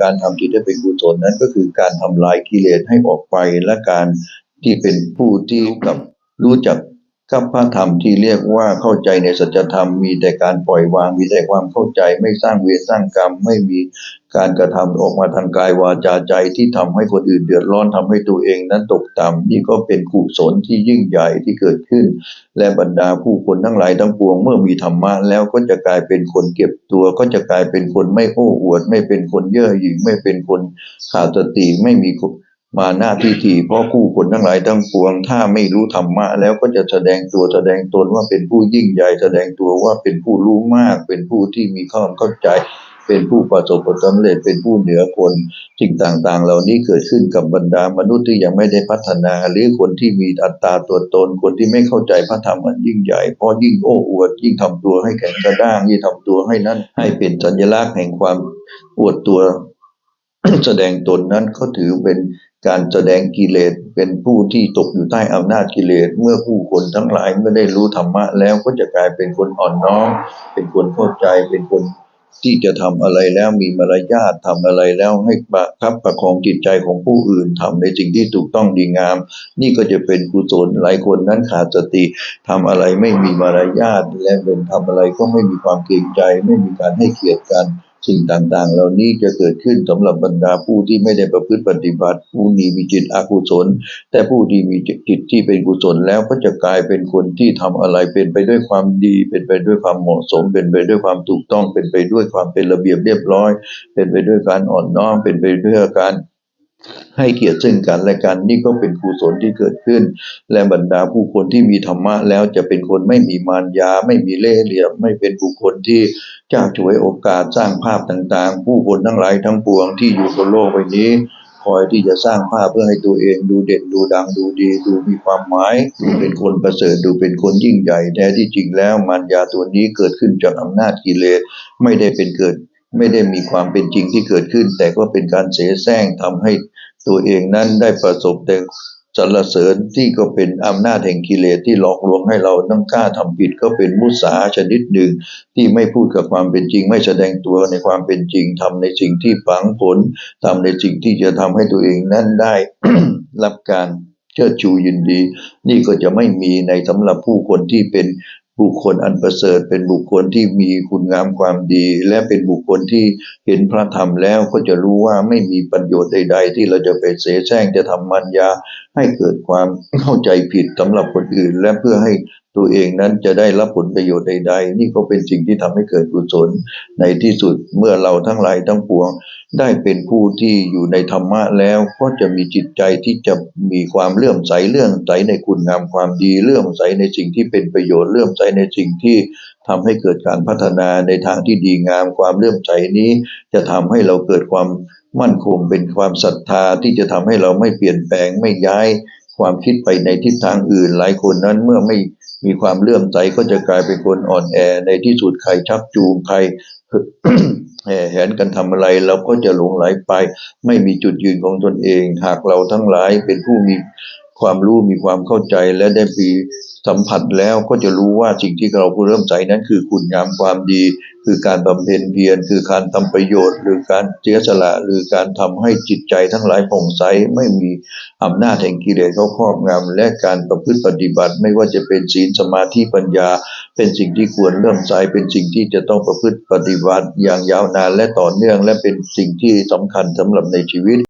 การทำจิตให้เป็นกุศลนั้นก็คือการทำลายกิเลสให้ออกไปและการที่เป็นผู้ที่กับรู้จักกับพระธรรมที่เรียกว่าเข้าใจในสัจธรรมมีแต่การปล่อยวางมีแต่ความเข้าใจไม่สร้างเวรสร้างกรรมไม่มี การกระทำออกมาทางกายวาจาใจที่ทำให้คนอื่นเดือดร้อนทำให้ตัวเองนั้นตกต่ำนี่ก็เป็นกุศลที่ยิ่งใหญ่ที่เกิดขึ้น และบรรดาผู้คนทั้งหลายทั้งปวงเมื่อมีธรรมะแล้วก็จะกลายเป็นคนเก็บตัว ก็จะกลายเป็นคนไม่โอ้อวด ไม่เป็นคนเย่อหยิ่งไม่เป็นคนขาดสติไม่มีมาหน้าที่ทีเพราะผู้คนทั้งหลายทั้งปวง ถ้าไม่รู้ธรรมะ แล้วก็จะแสดงตัวแสดงตนว่าเป็นผู้ยิ่งใหญ่ แสดงตัวว่าเป็นผู้รู้มาก เป็นผู้ที่มีความเข้าใจ เป็นผู้ประสบผลสำเร็จเป็นผู้เหนือคนสิ่งต่างๆ เหล่านี้เกิดขึ้นกับบรรดามนุษย์ที่ยังไม่ได้พัฒนา หรือคนที่มีอัตตาตัวตน คนที่ไม่เข้าใจพระธรรมอันยิ่งใหญ่ เพราะยิ่งโอ้อวด ยิ่งทำตัวให้แข็งกระด้าง ยิ่งทำตัวให้นั้น ให้เป็นสัญลักษณ์แห่งความอวดตัว แสดงตนนั้นเขาถือเป็นการแสดงกิเลสเป็นผู้ที่ตกอยู่ใต้อำนาจกิเลสเมื่อผู้คนทั้งหลายเมื่อได้รู้ธรรมะแล้วก็จะกลายเป็นคนอ่อนน้อมเป็นคนเข้าใจเป็นคน ที่จะทำอะไรแล้วมีมารยาททำอะไรแล้วให้ประคับประคองจิตใจของผู้อื่นทำในสิ่งที่ถูกต้องดีงาม นี่ก็จะเป็นกุศลหลายคนนั้นขาดสติทำอะไรไม่มีมารยาทและเป็นทำอะไรก็ไม่มีความเกรงใจ ไม่มีการให้เกียรติกัน สิ่งต่างๆ เหล่านี้จะเกิดขึ้นสำหรับบรรดาผู้ที่ไม่ได้ประพฤติปฏิบัติ ผู้นี้มีจิตอกุศล แต่ผู้ที่มีจิตที่เป็นกุศลแล้วก็จะกลายเป็นคนที่ทำอะไรเป็นไปด้วยความดี เป็นไปด้วยความเหมาะสม เป็นไปด้วยความถูกต้อง เป็นไปด้วยความเป็นระเบียบเรียบร้อย เป็นไปด้วยการอ่อนน้อมเป็นไปด้วยการ ให้เกียรติซึ่งกันและกันนี่ก็เป็นกุศลที่เกิดขึ้น และบรรดาผู้คนที่มีธรรมะแล้วจะเป็นคนไม่มีมารยา ไม่มีเล่ห์เหลี่ยม ไม่เป็นบุคคลที่จ้าฉวยโอกาสสร้างภาพต่างๆ ผู้คนทั้งหลายทั้งปวงที่อยู่บนโลกใบนี้ คอยที่จะสร้างภาพเพื่อให้ตัวเองดูเด่นดูดังดูดี ดูมีความหมายดูเป็นคนประเสริฐดูเป็นคนยิ่งใหญ่แท้ที่จริงแล้วมารยาตัวนี้เกิดขึ้นจากอำนาจกิเลสไม่ได้เป็นเกิด ไม่ได้มีความเป็นจริงที่เกิดขึ้น แต่ก็เป็นการเสแสร้งทำให้ตัวเองนั้นได้ประสบแต่สรรเสริญที่ก็เป็นอำนาจแห่งกิเลสที่หลอกลวงให้เราต้องกล้าทำผิดก็เป็นมุสาชนิดหนึ่ง ที่ไม่พูดกับความเป็นจริง ไม่แสดงตัวในความเป็นจริงทำในสิ่งที่ฝังผลทำในสิ่งที่จะทำให้ตัวเองนั้นได้รับการเชิดชูยินดี นี่ก็จะไม่มีในสำหรับผู้คนที่เป็น บุคคลอันประเสริฐเป็นบุคคลที่มีคุณงามความดี และเป็นบุคคลที่เห็นพระธรรมแล้วก็จะรู้ว่าไม่มีประโยชน์ใด ๆ ที่เราจะไปเสแสร้งจะทำมัญญาให้เกิดความเข้าใจผิดสำหรับคนอื่น และเพื่อให้ตัวเองนั้นจะได้รับผลประโยชน์ใด ๆ นี่ก็เป็นสิ่งที่ทำให้เกิดกุศลในที่สุดเมื่อเราทั้งหลายทั้งปวง ได้เป็นผู้ที่อยู่ในธรรมะแล้วก็จะมีจิตใจที่จะมีความเลื่อมใสเลื่อมใสในคุณงามความดีเลื่อมใสในสิ่งที่เป็นประโยชน์เลื่อมใสในสิ่งที่ทำให้เกิดการพัฒนาในทางที่ดีงามความเลื่อมใสนี้ จะทำให้เราเกิดความมั่นคงเป็นความศรัทธาที่จะทำให้เราไม่เปลี่ยนแปลงไม่ย้ายความคิดไปในทิศทางอื่น หลายคนนั้นเมื่อไม่มีความเลื่อมใสก็จะกลายเป็นคนอ่อนแอในที่สุดใครชักจูงใคร แห่แหนกันทำอะไรเราก็จะหลงไหลไป ไม่มีจุดยืนของตนเอง หากเราทั้งหลายเป็นผู้มีความรู้มีความเข้าใจและได้ปีสัมผัสแล้วก็จะรู้ว่าสิ่งที่เราเริ่มใจนั้นคือคุณงามความดี คือการบำเพ็ญเพียรคือการทำประโยชน์ หรือการเสียสละหรือการทำให้จิตใจทั้งหลายผ่องใสไม่มีอำนาจแห่งกิเลสเขาครอบงำและการประพฤติปฏิบัติ ไม่ว่าจะเป็นศีลสมาธิปัญญา เป็นสิ่งที่ควรเริ่มใจเป็นสิ่งที่จะต้องประพฤติปฏิบัติอย่างยาวนานและต่อเนื่องและเป็นสิ่งที่สำคัญสำหรับในชีวิต